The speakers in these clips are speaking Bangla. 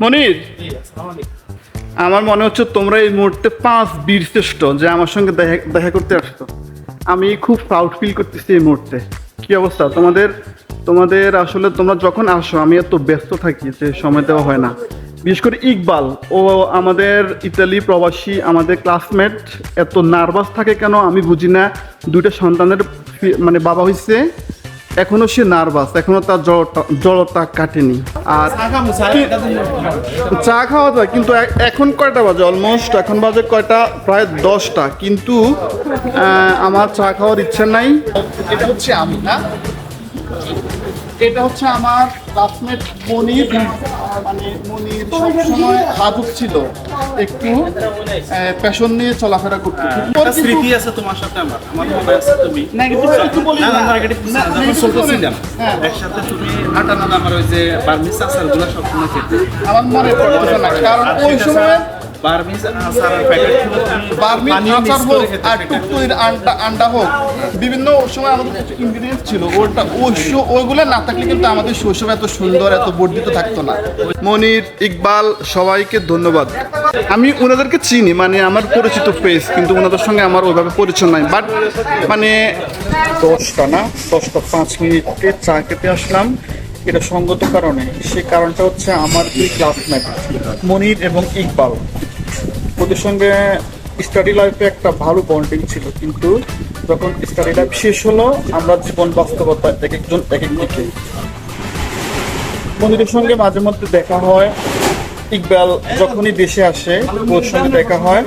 মনির? আমার মনে হচ্ছে তোমরা এই মুহূর্তে পাঁচ বীর শ্রেষ্ঠ যে আমার সঙ্গে দেখা দেখা করতে আসতো আমি খুব প্রাউড ফিল করতেছি এই মুহূর্তে। কি অবস্থা? তোমাদের তোমাদের আসলে তোমরা যখন আসো আমি এত ব্যস্ত থাকি যে সময় দেওয়া হয় না। বিশেষ করে ইকবাল ও আমাদের ইতালি প্রবাসী আমাদের ক্লাসমেট এত নার্ভাস থাকে কেন আমি বুঝি না। দুইটা সন্তানের মানে বাবা হয়েছে এখনও সে নার্ভাস এখনও তার জড়তা কাটেনি। আর চা খাওয়া যায় কিন্তু এখন কয়টা বাজে? অলমোস্ট এখন বাজে কয়টা? প্রায় দশটা। কিন্তু আমার চা খাওয়ার ইচ্ছা নাই। এটা হচ্ছে আমি না? এটা হচ্ছে আমার ক্লাসমেট মনির মানে মনির সবসময় লাজুক ছিল একটু প্যাশন নিয়ে চলাফেরা করতে। স্মৃতি আছে তোমার সাথে আমার আমার মনে আছে তুমি। নেগেটিভ কিছু বলি না। নেগেটিভ না, হ্যাঁ। একসাথে তুমি আটা না আমার ওই যে বার্মিস আচারগুলো সবসময় খেতে। আমার মনে পড়তেছে না। কারণ ওই সময় বার্মিস আচারের প্যাকেট বার্মিজ আচার হোক আর পেতে। আন্ডা আন্ডা হোক বিভিন্ন সময় আমাদের কিছু ইনগ্রিডিয়েন্ট ছিল। ওটা ওইগুলো না থাকলে কিন্তু আমাদের শৈশব এত সুন্দর এত বর্ধিত থাকতো না। মনির ইকবাল সবাইকে ধন্যবাদ। আমি ওনাদেরকে চিনি মানে আমার পরিচিত ফেস কিন্তু ওনাদের সঙ্গে আমার ওইভাবে পরিচয় নাই। বাট মানে দশটা না দশটা পাঁচ মিনিটে চা খেতে আসলাম। এটা সঙ্গত কারণে। সেই কারণটা হচ্ছে আমার দুই ক্লাসমেট মনির এবং ইকবাল। ওদের সঙ্গে স্টাডি লাইফে একটা ভালো বন্ডিং ছিল, কিন্তু যখন স্টাডি লাইফ শেষ হলো, আমরা জীবন বাস্তবতা এক একজন এক এক দিকে। মনিরের সঙ্গে মাঝে মধ্যে দেখা হয়। ইকবাল যখনই দেশে আসে, ওর সঙ্গে দেখা হয়।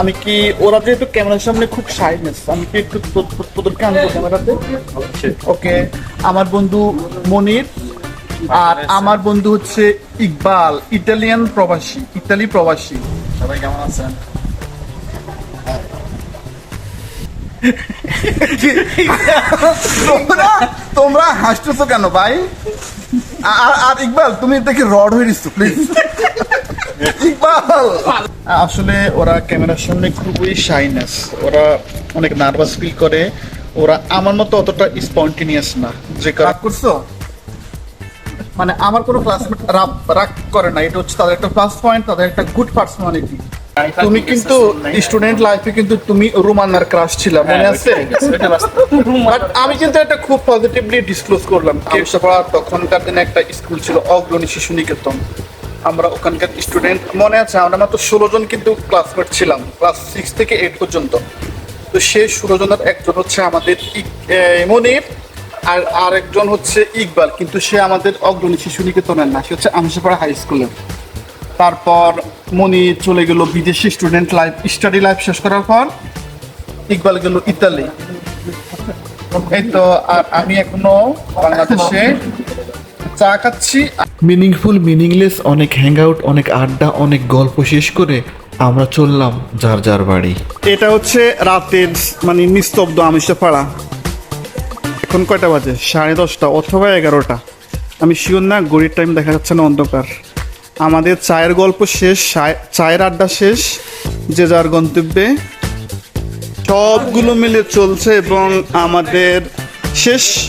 আমি কি, ওরা যেহেতু ক্যামেরার সামনে খুব শাইনেস আমি কি একটু তোদেরকে আনব ক্যামেরাতে? ওকে আমার বন্ধু মনির আর আমার বন্ধু হচ্ছে ইকবাল, ইটালিয়ান প্রবাসী, ইতালি প্রবাসী। সবাই কেমন আছেন? তোমরা তোমরা হাসতেছো কেন ভাই? আর আর ইকবাল তুমি দেখে রড হয়ে প্লিজ ইকবাল! আসলে ওরা ক্যামেরার সামনে খুবই শাইনেস ওরা অনেক নার্ভাস ফিল করে। ওরা আমার মতো অতটা স্পন্টিনিয়াস না। যে রাগ করছ? মানে আমার কোনো ক্লাসমেট রাগ করে না। এটা হচ্ছে তাদের একটা প্লাস পয়েন্ট তাদের একটা গুড পার্সোনালিটি তুমি কিন্তু স্টুডেন্ট লাইফে কিন্তু তুমি রোমানার ক্রাশ ছিল মনে আছে? বাট আমি কিন্তু এটা খুব পজিটিভলি ডিসক্লোজ করলাম। কেশাপাড়া তখনকার দিনে একটা স্কুল ছিল অগ্রণী শিশু নিকেতন আমরা ওখানকার স্টুডেন্ট মনে আছে আমরা মাত্র ষোলো জন কিন্তু ক্লাসমেট ছিলাম ক্লাস সিক্স থেকে এইট পর্যন্ত। তো সেই ষোলো জনের একজন হচ্ছে আমাদের মনির। আর আরেকজন হচ্ছে ইকবাল কিন্তু সে আমাদের অগ্রণী শিশু নিকেতনের না সে হচ্ছে আমসাপাড়া হাই স্কুলের তারপর মনি চলে গেল বিদেশি স্টুডেন্ট লাইফ স্টাডি লাইফ শেষ করার পর ইকবাল গেল ইতালি। এই তো আর আমি এখনও বাংলাদেশে চা খাচ্ছি। মিনিংফুল মিনিংলেস অনেক হ্যাংআউট অনেক আড্ডা অনেক গল্প শেষ করে আমরা চললাম যার যার বাড়ি। এটা হচ্ছে রাতের মানে নিস্তব্ধ আমিষে পাড়া এখন কয়টা বাজে? সাড়ে দশটা অথবা এগারোটা। আমি শিওর না গড়ির টাইম দেখা যাচ্ছে না অন্ধকার। আমাদের চায়ের গল্প শেষ চায়- চায়ের আড্ডা শেষ, যে যার গন্তব্যে। সবগুলো মিলে চলছে এবং আমাদের শেষ